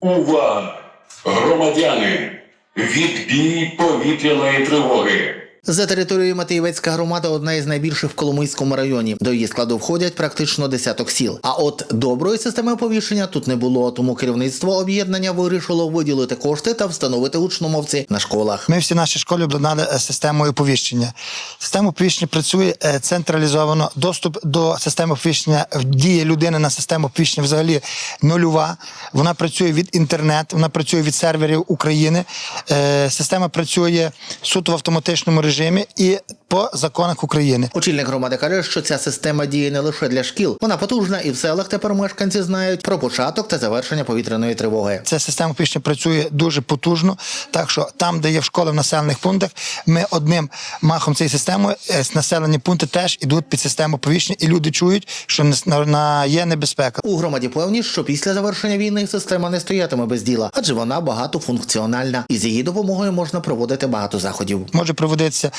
Увага! Громадяни! Відбій повітряної тривоги! За територією Матиєвецька громада одна із найбільших в Коломийському районі. До її складу входять практично десяток сіл. А от доброї системи оповіщення тут не було. Тому керівництво об'єднання вирішило виділити кошти та встановити гучномовці на школах. Ми всі наші школи обладнали е, системою оповіщення. Система оповіщення працює е, централізовано. Доступ до системи оповіщення в дії людини на систему оповіщення взагалі нульова. Вона працює від інтернету, вона працює від серверів України. Е, Система працює суто в автоматичному режимі і по законах України. Очільник громади каже, що ця система діє не лише для шкіл. Вона потужна, і в селах тепер мешканці знають про початок та завершення повітряної тривоги. Ця система оповіщення працює дуже потужно. Так що там, де є в школах в населених пунктах, ми одним махом цієї системи е, населені пункти теж ідуть під систему оповіщення, і люди чують, що на- є небезпека. У громаді певні, що після завершення війни система не стоятиме без діла, адже вона багатофункціональна, і з її допомогою можна проводити багато заходів. Може проводитися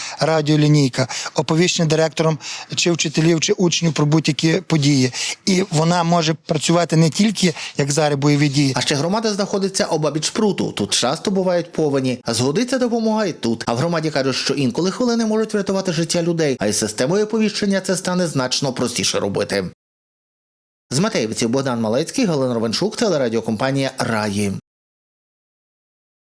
радіолінійка, оповіщення директором чи вчителів, чи учнів про будь-які події. І вона може працювати не тільки як зараз бойові дії, А ще громада знаходиться обабіч пруту. Тут часто бувають повені. Згодиться допомога і тут. А в громаді кажуть, що інколи хвилини можуть врятувати життя людей, а із системою оповіщення це стане значно простіше робити. З Матеївців Богдан Малецький, Галина Ровеншук, телерадіокомпанія Раї.